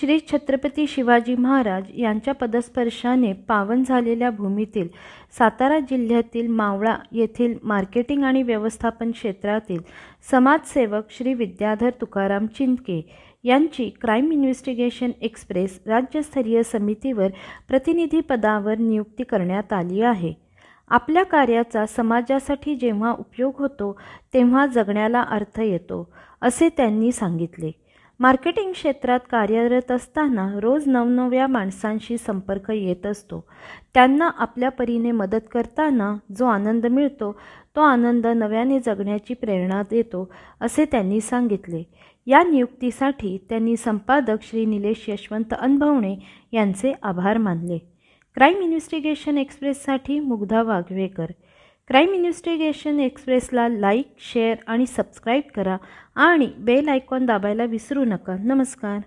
श्री छत्रपती शिवाजी महाराज यांच्या पदस्पर्शाने पावन झालेल्या भूमीतील सातारा जिल्ह्यातील मावळा येथील मार्केटिंग आणि व्यवस्थापन क्षेत्रातील समाजसेवक श्री विद्याधर तुकाराम चिंदके यांची क्राईम इन्व्हेस्टिगेशन एक्सप्रेस राज्यस्तरीय समितीवर प्रतिनिधीपदावर नियुक्ती करण्यात आली आहे. आपल्या कार्याचा समाजासाठी जेव्हा उपयोग होतो तेव्हा जगण्याला अर्थ येतो असे त्यांनी सांगितले. मार्केटिंग क्षेत्रात कार्यरत असताना रोज नवनव्या माणसांशी संपर्क येत असतो. त्यांना आपल्या परीने मदत करताना जो आनंद मिळतो तो आनंद नव्याने जगण्याची प्रेरणा देतो असे त्यांनी सांगितले. या नियुक्तीसाठी त्यांनी संपादक श्री निलेश यशवंत अनभवणे यांचे आभार मानले. क्राईम इन्व्हेस्टिगेशन एक्सप्रेससाठी मुग्धा वाघवेकर. क्राईम इन्व्हेस्टिगेशन एक्सप्रेसला लाईक शेअर आणि सबस्क्राईब करा आणि बेल आयकॉन दाबायला विसरू नका. नमस्कार.